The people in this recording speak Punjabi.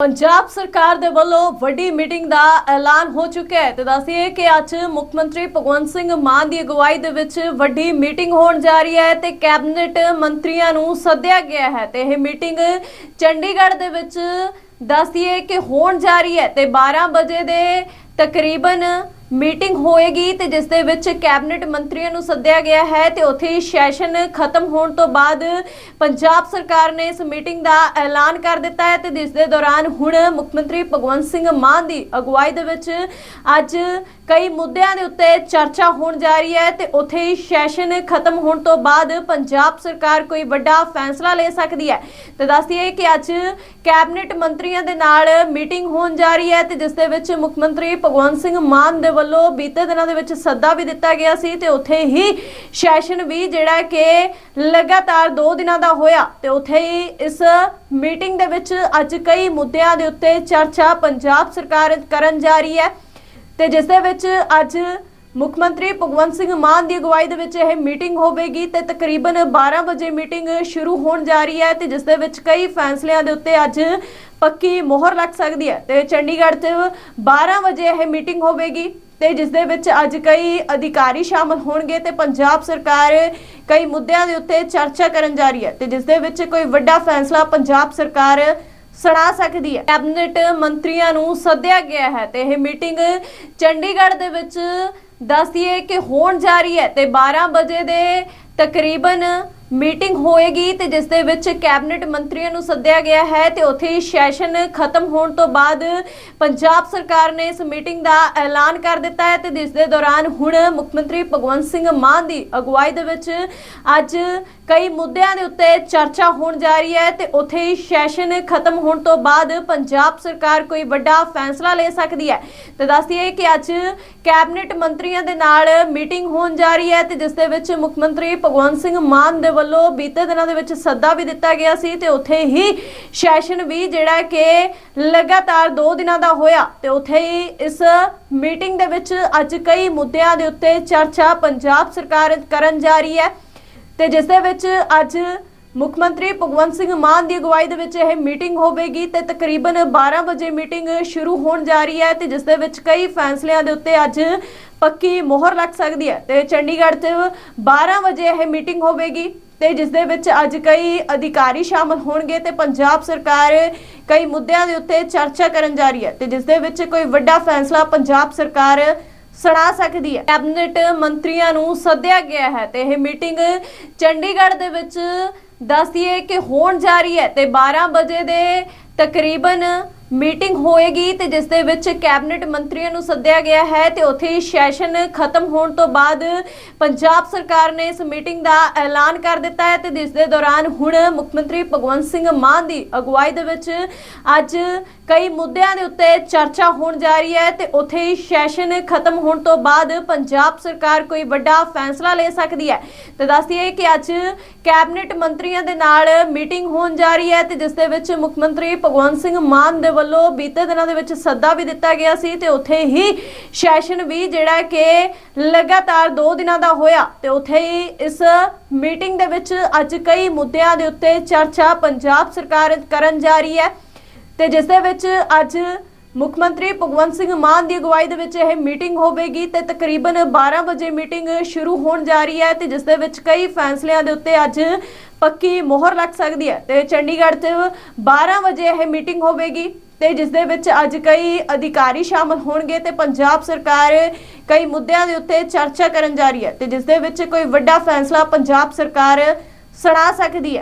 ਪੰਜਾਬ ਸਰਕਾਰ ਦੇ ਵੱਲੋਂ ਵੱਡੀ ਮੀਟਿੰਗ ਦਾ ਐਲਾਨ ਹੋ ਚੁੱਕਿਆ ਹੈ ਤੇ ਦੱਸੀਏ ਕਿ ਅੱਜ ਮੁੱਖ ਮੰਤਰੀ ਭਗਵੰਤ ਸਿੰਘ ਮਾਨ ਦੀ ਅਗਵਾਈ ਦੇ ਵਿੱਚ ਵੱਡੀ ਮੀਟਿੰਗ ਹੋਣ ਜਾ ਰਹੀ ਹੈ ਤੇ ਕੈਬਨਿਟ ਮੰਤਰੀਆਂ ਨੂੰ ਸੱਦਿਆ ਗਿਆ ਹੈ ਤੇ ਇਹ ਮੀਟਿੰਗ ਚੰਡੀਗੜ੍ਹ ਦੇ ਵਿੱਚ ਦੱਸੀਏ ਕਿ ਹੋਣ ਜਾ ਰਹੀ ਹੈ ਤੇ 12 ਵਜੇ ਦੇ ਤਕਰੀਬਨ ਮੀਟਿੰਗ ਹੋਏਗੀ ਤੇ ਜਿਸ ਦੇ ਵਿੱਚ ਕੈਬਨਿਟ ਮੰਤਰੀਆਂ ਨੂੰ ਸੱਦਿਆ ਗਿਆ ਹੈ ਤੇ ਉੱਥੇ ਹੀ ਸੈਸ਼ਨ ਖਤਮ ਹੋਣ ਤੋਂ ਬਾਅਦ ਪੰਜਾਬ ਸਰਕਾਰ ਨੇ ਇਸ ਮੀਟਿੰਗ ਦਾ ਐਲਾਨ ਕਰ ਦਿੱਤਾ ਹੈ ਤੇ ਜਿਸ ਦੇ ਦੌਰਾਨ ਹੁਣ ਮੁੱਖ ਮੰਤਰੀ ਭਗਵੰਤ ਸਿੰਘ ਮਾਨ ਦੀ ਅਗਵਾਈ ਦੇ ਵਿੱਚ ਅੱਜ ਕਈ ਮੁੱਦਿਆਂ ਦੇ ਉੱਤੇ ਚਰਚਾ ਹੋਣ ਜਾ ਰਹੀ ਹੈ ਤੇ ਉੱਥੇ ਹੀ ਸੈਸ਼ਨ ਖਤਮ ਹੋਣ ਤੋਂ ਬਾਅਦ ਪੰਜਾਬ ਸਰਕਾਰ ਕੋਈ ਵੱਡਾ ਫੈਸਲਾ ਲੈ ਸਕਦੀ ਹੈ। ਤੇ ਦੱਸਦੀਏ ਕਿ ਅੱਜ ਕੈਬਨਿਟ ਮੰਤਰੀਆਂ ਦੇ ਨਾਲ ਮੀਟਿੰਗ ਹੋਣ ਜਾ ਰਹੀ ਹੈ ਤੇ ਜਿਸ ਦੇ ਵਿੱਚ ਮੁੱਖ ਮੰਤਰੀ ਭਗਵੰਤ ਸਿੰਘ ਮਾਨ ਦੇ ਵੱਲੋਂ ਬੀਤੇ ਦਿਨਾਂ ਦੇ ਵਿੱਚ ਸੱਦਾ ਵੀ ਦਿੱਤਾ ਗਿਆ ਸੀ ਤੇ ਉੱਥੇ ਹੀ ਸੈਸ਼ਨ ਵੀ ਜਿਹੜਾ ਕਿ ਲਗਾਤਾਰ 2 ਦਿਨਾਂ ਦਾ ਹੋਇਆ ਤੇ ਉੱਥੇ ਹੀ ਇਸ ਮੀਟਿੰਗ ਦੇ ਵਿੱਚ ਅੱਜ ਕਈ ਮੁੱਦਿਆਂ ਦੇ ਉੱਤੇ ਚਰਚਾ ਪੰਜਾਬ ਸਰਕਾਰ ਕਰਨ ਜਾ ਰਹੀ ਹੈ ਤੇ ਜਿਸ ਦੇ ਵਿੱਚ ਅੱਜ ਮੁੱਖ ਮੰਤਰੀ ਭਗਵੰਤ ਸਿੰਘ ਮਾਨ ਦੀ ਅਗਵਾਈ ਦੇ ਵਿੱਚ ਇਹ ਮੀਟਿੰਗ ਹੋਵੇਗੀ ਤੇ ਤਕਰੀਬਨ 12 ਵਜੇ ਮੀਟਿੰਗ ਸ਼ੁਰੂ ਹੋਣ ਜਾ ਰਹੀ ਹੈ ਤੇ ਜਿਸ ਦੇ ਵਿੱਚ ਕਈ ਫੈਸਲਿਆਂ ਦੇ ਉੱਤੇ ਅੱਜ ਪੱਕੀ ਮੋਹਰ ਲੱਗ ਸਕਦੀ ਹੈ ਤੇ ਚੰਡੀਗੜ੍ਹ 'ਚ 12 ਵਜੇ ਇਹ ਮੀਟਿੰਗ ਹੋਵੇਗੀ ਤੇ ਜਿਸ ਦੇ ਵਿੱਚ ਅੱਜ ਕਈ ਅਧਿਕਾਰੀ ਸ਼ਾਮਲ ਹੋਣਗੇ ਤੇ ਪੰਜਾਬ ਸਰਕਾਰ ਕਈ ਮੁੱਦਿਆਂ ਦੇ ਉੱਤੇ ਚਰਚਾ ਕਰਨ ਜਾ ਰਹੀ ਹੈ ਤੇ ਜਿਸ ਦੇ ਵਿੱਚ ਕੋਈ ਵੱਡਾ ਫੈਸਲਾ ਪੰਜਾਬ ਸਰਕਾਰ ਸੁਣਾ ਸਕਦੀ ਹੈ। ਕੈਬਨਿਟ ਮੰਤਰੀਆਂ ਨੂੰ ਸੱਦਿਆ ਗਿਆ ਹੈ ਤੇ ਇਹ ਮੀਟਿੰਗ ਚੰਡੀਗੜ੍ਹ ਦੇ ਵਿੱਚ ਦੱਸਦੀਏ ਕਿ ਹੋਣ ਜਾ ਰਹੀ ਹੈ ਤੇ 12 ਵਜੇ ਦੇ ਤਕਰੀਬਨ ਮੀਟਿੰਗ ਹੋਏਗੀ ਤੇ ਜਿਸ ਦੇ ਵਿੱਚ ਕੈਬਨਿਟ ਮੰਤਰੀਆਂ ਨੂੰ ਸੱਦਿਆ ਗਿਆ ਹੈ ਤੇ ਉੱਥੇ ਹੀ ਸੈਸ਼ਨ ਖਤਮ ਹੋਣ ਤੋਂ ਬਾਅਦ ਪੰਜਾਬ ਸਰਕਾਰ ਨੇ ਇਸ ਮੀਟਿੰਗ ਦਾ ਐਲਾਨ ਕਰ ਦਿੱਤਾ ਹੈ ਤੇ ਜਿਸ ਦੇ ਦੌਰਾਨ ਹੁਣ ਮੁੱਖ ਮੰਤਰੀ ਭਗਵੰਤ ਸਿੰਘ ਮਾਨ ਦੀ ਅਗਵਾਈ ਦੇ ਵਿੱਚ ਅੱਜ ਕਈ ਮੁੱਦਿਆਂ ਦੇ ਉੱਤੇ ਚਰਚਾ ਹੋਣ ਜਾ ਰਹੀ ਹੈ ਤੇ ਉੱਥੇ ਹੀ ਸੈਸ਼ਨ ਖਤਮ ਹੋਣ ਤੋਂ ਬਾਅਦ ਪੰਜਾਬ ਸਰਕਾਰ ਕੋਈ ਵੱਡਾ ਫੈਸਲਾ ਲੈ ਸਕਦੀ ਹੈ। ਤੇ ਦੱਸਦੀਏ ਕਿ ਅੱਜ ਕੈਬਨਿਟ ਮੰਤਰੀਆਂ ਦੇ ਨਾਲ ਮੀਟਿੰਗ ਹੋਣ ਜਾ ਰਹੀ ਹੈ ਤੇ ਜਿਸ ਦੇ ਵਿੱਚ ਮੁੱਖ ਮੰਤਰੀ ਭਗਵੰਤ ਸਿੰਘ ਮਾਨ ਦੇ ਵੱਲੋਂ ਬੀਤੇ ਦਿਨਾਂ ਦੇ ਵਿੱਚ ਸੱਦਾ ਵੀ ਦਿੱਤਾ ਗਿਆ ਸੀ ਤੇ ਉੱਥੇ ਹੀ ਸੈਸ਼ਨ ਵੀ ਜਿਹੜਾ ਕਿ ਲਗਾਤਾਰ 2 ਦਿਨਾਂ ਦਾ ਹੋਇਆ ਤੇ ਉੱਥੇ ਹੀ ਇਸ ਮੀਟਿੰਗ ਦੇ ਵਿੱਚ ਅੱਜ ਕਈ ਮੁੱਦਿਆਂ ਦੇ ਉੱਤੇ ਚਰਚਾ ਪੰਜਾਬ ਸਰਕਾਰ ਕਰਨ ਜਾ ਰਹੀ ਹੈ ਤੇ ਜਿਸ ਦੇ ਵਿੱਚ ਅੱਜ ਮੁੱਖ ਮੰਤਰੀ ਭਗਵੰਤ ਸਿੰਘ ਮਾਨ ਦੀ ਅਗਵਾਈ ਦੇ ਵਿੱਚ ਇਹ ਮੀਟਿੰਗ ਹੋਵੇਗੀ ਤੇ ਤਕਰੀਬਨ 12 ਵਜੇ ਮੀਟਿੰਗ ਸ਼ੁਰੂ ਹੋਣ ਜਾ ਰਹੀ ਹੈ ਤੇ ਜਿਸ ਦੇ ਵਿੱਚ ਕਈ ਫੈਸਲਿਆਂ ਦੇ ਉੱਤੇ ਅੱਜ ਪੱਕੀ ਮੋਹਰ ਲੱਗ ਸਕਦੀ ਹੈ ਤੇ ਚੰਡੀਗੜ੍ਹ 'ਚ 12 ਵਜੇ ਇਹ ਮੀਟਿੰਗ ਹੋਵੇਗੀ ਤੇ ਜਿਸ ਦੇ ਵਿੱਚ ਅੱਜ ਕਈ ਅਧਿਕਾਰੀ ਸ਼ਾਮਲ ਹੋਣਗੇ ਤੇ ਪੰਜਾਬ ਸਰਕਾਰ ਕਈ ਮੁੱਦਿਆਂ ਦੇ ਉੱਤੇ ਚਰਚਾ ਕਰਨ ਜਾ ਰਹੀ ਹੈ ਤੇ ਜਿਸ ਦੇ ਵਿੱਚ ਕੋਈ ਵੱਡਾ ਫੈਸਲਾ ਪੰਜਾਬ ਸਰਕਾਰ ਸੁਣਾ ਸਕਦੀ ਹੈ। ਕੈਬਨਿਟ ਮੰਤਰੀਆਂ ਨੂੰ ਸੱਦਿਆ ਗਿਆ ਹੈ ਤੇ ਇਹ ਮੀਟਿੰਗ ਚੰਡੀਗੜ੍ਹ ਦੇ ਵਿੱਚ ਦੱਸਦੀਏ ਕਿ ਹੋਣ ਜਾ ਰਹੀ ਹੈ ਤੇ 12 ਵਜੇ ਦੇ ਤਕਰੀਬਨ ਮੀਟਿੰਗ ਹੋਏਗੀ ਤੇ ਜਿਸ ਦੇ ਵਿੱਚ ਕੈਬਨਿਟ ਮੰਤਰੀਆਂ ਨੂੰ ਸੱਦਿਆ ਗਿਆ ਹੈ ਤੇ ਉੱਥੇ ਹੀ ਸੈਸ਼ਨ ਖਤਮ ਹੋਣ ਤੋਂ ਬਾਅਦ ਪੰਜਾਬ ਸਰਕਾਰ ਨੇ ਇਸ ਮੀਟਿੰਗ ਦਾ ਐਲਾਨ ਕਰ ਦਿੱਤਾ ਹੈ ਤੇ ਜਿਸ ਦੇ ਦੌਰਾਨ ਹੁਣ ਮੁੱਖ ਮੰਤਰੀ ਭਗਵੰਤ ਸਿੰਘ ਮਾਨ ਦੀ ਅਗਵਾਈ ਦੇ ਵਿੱਚ ਅੱਜ ਕਈ ਮੁੱਦਿਆਂ ਦੇ ਉੱਤੇ ਚਰਚਾ ਹੋਣ ਜਾ ਰਹੀ ਹੈ ਤੇ ਉੱਥੇ ਹੀ ਸੈਸ਼ਨ ਖਤਮ ਹੋਣ ਤੋਂ ਬਾਅਦ ਪੰਜਾਬ ਸਰਕਾਰ ਕੋਈ ਵੱਡਾ ਫੈਸਲਾ ਲੈ ਸਕਦੀ ਹੈ। ਤੇ ਦੱਸਦੀਏ ਕਿ ਅੱਜ ਕੈਬਨਿਟ ਮੰਤਰੀਆਂ ਦੇ ਨਾਲ ਮੀਟਿੰਗ ਹੋਣ ਜਾ ਰਹੀ ਹੈ ਤੇ ਜਿਸ ਦੇ ਵਿੱਚ ਮੁੱਖ ਮੰਤਰੀ ਭਗਵੰਤ ਸਿੰਘ ਮਾਨ ਦੇ ਵੱਲੋਂ ਬੀਤੇ ਦਿਨਾਂ ਦੇ ਵਿੱਚ ਸੱਦਾ ਵੀ ਦਿੱਤਾ ਗਿਆ ਸੀ ਤੇ ਉੱਥੇ ਹੀ ਸੈਸ਼ਨ ਵੀ ਜਿਹੜਾ ਕਿ ਲਗਾਤਾਰ 2 ਦਿਨਾਂ ਦਾ ਹੋਇਆ ਤੇ ਉੱਥੇ ਹੀ ਇਸ ਮੀਟਿੰਗ ਦੇ ਵਿੱਚ ਅੱਜ ਕਈ ਮੁੱਦਿਆਂ ਦੇ ਉੱਤੇ ਚਰਚਾ ਪੰਜਾਬ ਸਰਕਾਰ ਕਰਨ ਜਾ ਰਹੀ ਹੈ ਤੇ ਜਿਸ ਦੇ ਵਿੱਚ ਅੱਜ ਮੁੱਖ ਮੰਤਰੀ ਭਗਵੰਤ ਸਿੰਘ ਮਾਨ ਦੀ ਅਗਵਾਈ ਦੇ ਵਿੱਚ ਇਹ ਮੀਟਿੰਗ ਹੋਵੇਗੀ ਤੇ ਤਕਰੀਬਨ 12 ਵਜੇ ਮੀਟਿੰਗ ਸ਼ੁਰੂ ਹੋਣ ਜਾ ਰਹੀ ਹੈ ਤੇ ਜਿਸ ਦੇ ਵਿੱਚ ਕਈ ਫੈਸਲਿਆਂ ਦੇ ਉੱਤੇ ਅੱਜ ਪੱਕੀ ਮੋਹਰ ਲੱਗ ਸਕਦੀ ਹੈ ਤੇ ਚੰਡੀਗੜ੍ਹ 'ਚ 12 ਵਜੇ ਇਹ ਮੀਟਿੰਗ ਹੋਵੇਗੀ। ਤੇ ਜਿਸ ਦੇ ਵਿੱਚ ਅੱਜ ਕਈ ਅਧਿਕਾਰੀ ਸ਼ਾਮਲ ਹੋਣਗੇ ਤੇ ਪੰਜਾਬ ਸਰਕਾਰ ਕਈ ਮੁੱਦਿਆਂ ਦੇ ਉੱਤੇ ਚਰਚਾ ਕਰਨ ਜਾ ਰਹੀ ਹੈ ਤੇ ਜਿਸ ਦੇ ਵਿੱਚ ਕੋਈ ਵੱਡਾ ਫੈਸਲਾ ਪੰਜਾਬ ਸਰਕਾਰ ਸੁਣਾ ਸਕਦੀ ਹੈ।